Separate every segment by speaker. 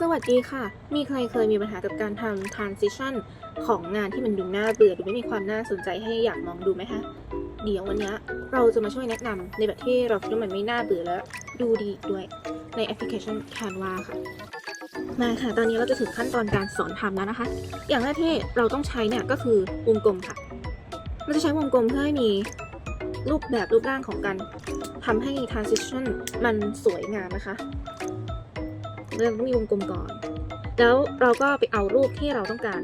Speaker 1: สวัสดีค่ะ มีใครเคยมีปัญหากับการทำ transition ของงานที่มันดูน่าเบื่อหรือไม่มีความน่าสนใจให้อยากมองดูไหมคะ เดี๋ยววันนี้เราจะมาช่วยแนะนำในแบบที่เราคิดว่ามันไม่น่าเบื่อและดูดีด้วยในแอปพลิเคชัน Canva ค่ะ มาค่ะ ตอนนี้เราจะถึงขั้นตอนการสอนทำแล้วนะคะ อย่างแรกที่เราต้องใช้เนี่ยก็คือวงกลมค่ะ เราจะใช้วงกลมเพื่อให้มีรูปแบบรูปร่างของการทำให้ transition มันสวยงามนะคะ เราต้องมีวงกลมก่อน แล้วเราก็ไปเอารูปที่เราต้องการ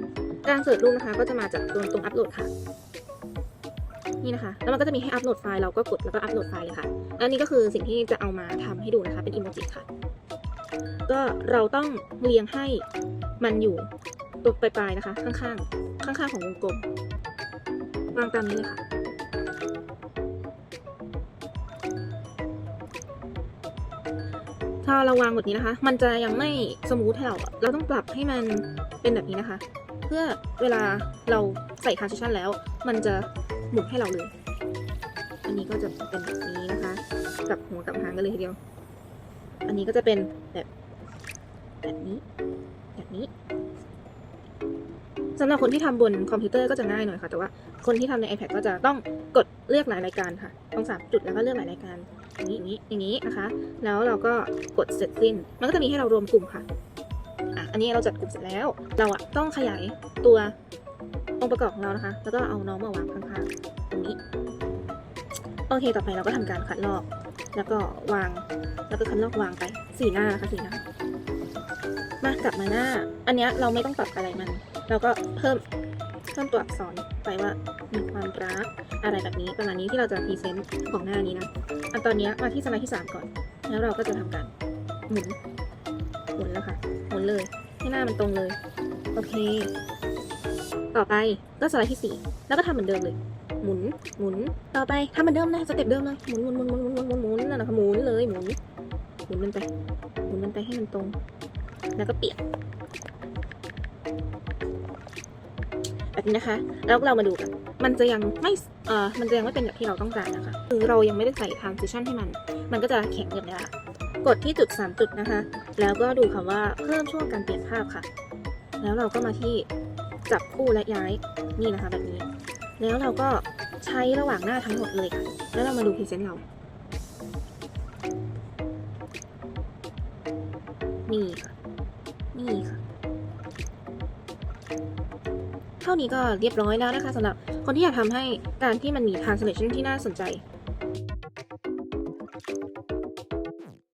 Speaker 1: การเสิร์ชรูปนะคะ ก็จะมาจากตรงตรงอัปโหลดค่ะ นี่นะคะ แล้วมันก็จะมีให้อัปโหลดไฟล์เราก็กดแล้วก็อัปโหลดไฟล์เลยค่ะแล้วนี่ก็คือสิ่งที่จะเอามาทำให้ดูนะคะ เป็นอิโมจิค่ะ ก็เราต้องเรียงให้มันอยู่ตรงปลายๆนะคะ ข้างๆ ข้างๆ ของวงกลมวางตามนี้เลยค่ะ ถ้าเราวางแบบนี้นะคะ มันจะยังไม่สมูทให้เราเราต้องปรับให้มันเป็นแบบนี้นะคะ เพื่อเวลาเราใส่ทรานซิชันแล้ว มันจะหมุนให้เราเลย อันนี้ก็จะเป็นแบบนี้นะคะ กับหัวกับหางกันเลยทีเดียว อันนี้ก็จะเป็นแบบ แบบนี้ แบบนี้ สำหรับคนที่ทำบนคอมพิวเตอร์ก็จะง่ายหน่อยค่ะ แต่ว่าคนที่ทำใน iPad ก็จะต้องกดเลือกหลายรายการค่ะต้องสามจุดแล้วก็เลือกหลายรายการอย่างนี้อย่างนี้อย่างนี้นะคะ แล้วเราก็กดเสร็จสิ้น มันก็จะมีให้เรารวมกลุ่มค่ะอะ อันนี้เราจัดกลุ่มเสร็จแล้ว เราอะต้องขยายตัวองค์ประกอบของเรานะคะ แล้วก็เอาน้องมาวางข้างๆตรงนี้ โอเค ต่อไปเราก็ทำการคัดลอก แล้วก็วาง แล้วก็คัดลอกวางไป สี่หน้านะคะสี่หน้ามากลับมาหน้า อันนี้เราไม่ต้องปรับอะไรมัน เราก็เพิ่มเพิ่มตัวอักษรไปว่ามีความรักอะไรแบบนี้ประมาณนี้ที่เราจะพรีเซนต์ของหน้านี้นะอันตอนนี้มาที่สไลด์ที่ 3 ก่อน แล้วเราก็จะทำการหมุนหมุนแล้วค่ะหมุนเลยให้หน้ามันตรงเลย โอเค ต่อไปก็สไลด์ที่ 4 แล้วก็ทำเหมือนเดิมเลย หมุนหมุนต่อไปทำเหมือนเดิมนะสเต็ปเดิมเลยหมุนหมุนหมุนหมุนหมุนหมุนหมุนนั่นแหละค่ะหมุนเลยหมุนหมุนมันไปหมุนมันไปให้มันตรง แล้วก็เปียก แบบนี้นะคะ แล้วเรามาดูกัน มันจะยังไม่ เอ่อ มันจะยังไม่เป็นแบบที่เราต้องการนะคะ คือเรายังไม่ได้ใส่ transition ให้มัน มันก็จะแข็งแบบนี้ค่ะกดที่จุด 3 จุดนะคะ แล้วก็ดูคำว่าเพิ่มช่วงการเปลี่ยนภาพค่ะ แล้วเราก็มาที่จับคู่และย้าย นี่นะคะแบบนี้ แล้วเราก็ใช้ระหว่างหน้าทั้งหมดเลยค่ะ แล้วเรามาดูพรีเซนต์เรา ท่านี้ก็เรียบร้อยแล้วนะคะสำหรับคนที่อยากทำให้การที่มันมี translation ที่น่าสนใจ